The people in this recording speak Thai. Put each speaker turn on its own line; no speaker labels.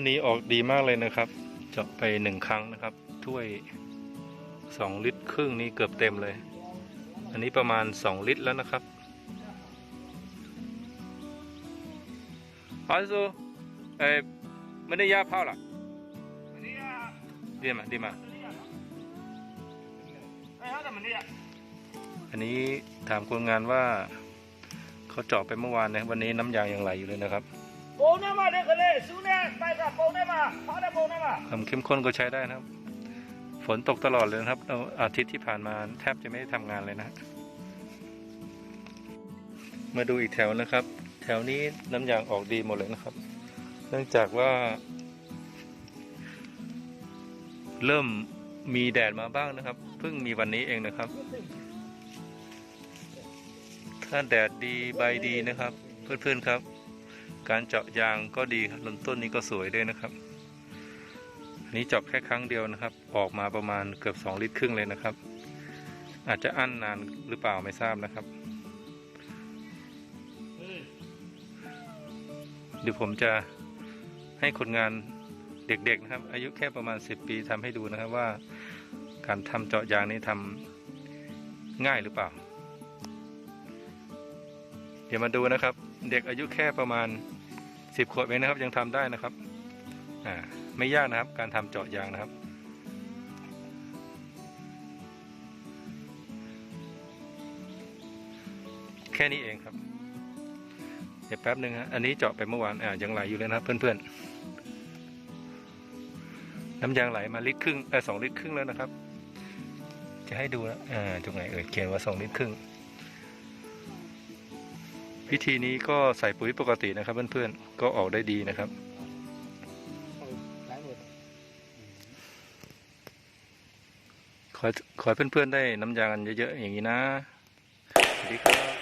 ต้นนี้ออกดีมากเลยนะครับ เจาะไปหนึ่งครั้งนะครับ ถ้วยสองลิตรครึ่งนี้เกือบเต็มเลย อันนี้ประมาณสองลิตรแล้วนะครับ Also, äh, meine ja Paula. Die mal, die mal. อันนี้ถามคนงานว่าเขาเจาะไปเมื่อวานนะวันนี้น้ำยางยังไหลอยู่เลยนะครับ
ပုံနဲ့မှလည်းကလေးစူးနဲ့ပိုက်ကပုံနဲ့မှဖားတဲ့ပုံနဲ့မှ
ความเข้มข้นก็ใช้ได้นะครับ ฝนตกตลอดเลยนะครับเอาอาทิตย์ที่ผ่านมาแทบจะไม่ได้ทำงานเลยนะ มาดูอีกแถวนะครับ แถวนี้น้ำยางออกดีหมดเลยนะครับ เนื่องจากว่า เริ่มมีแดดมาบ้างนะครับ เพิ่งมีวันนี้เองนะครับ ถ้าแดดดีใบดีนะครับ เพื่อนๆครับ การเจาะยางก็ดีครับลำต้นนี้ก็สวยด้วยนะครับอันนี้เจาะแค่ครั้งเดียวนะครับ ออกมาประมาณเกือบ 2 ลิตรครึ่งเลยนะครับ อาจจะอั้นนานหรือเปล่าไม่ทราบนะครับเดี๋ยวผมจะให้คนงานเด็กๆนะครับ อายุแค่ประมาณ 10 ปีทำให้ดูนะครับว่า การทำเจาะยางนี้ทำง่ายหรือเปล่า เดี๋ยวมาดูนะครับ เด็กอายุแค่ประมาณ 10 ขวบเองนะครับ ยังทำได้นะครับอ่าไม่ยากนะครับ การทำเจาะยางนะครับ แค่นี้เองครับ เดี๋ยวแป๊บหนึ่งฮะอันนี้เจาะไปเมื่อวานอ่ายังไหลอยู่เลยนะครับ เพื่อนๆน้ำยางไหลมาลิตรครึ่งเออสองลิตรครึ่งแล้วนะครับ จะให้ดูนะอ่าตรงไหนเอ่ยเขียนว่าสองลิตรครึ่ง วิธีนี้ก็ใส่ปุ๋ยปกตินะครับ เพื่อนๆ ก็ออกได้ดีนะครับขอขอเพื่อนๆได้น้ำยางกันเยอะๆอย่างนี้นะสวัสดีครับ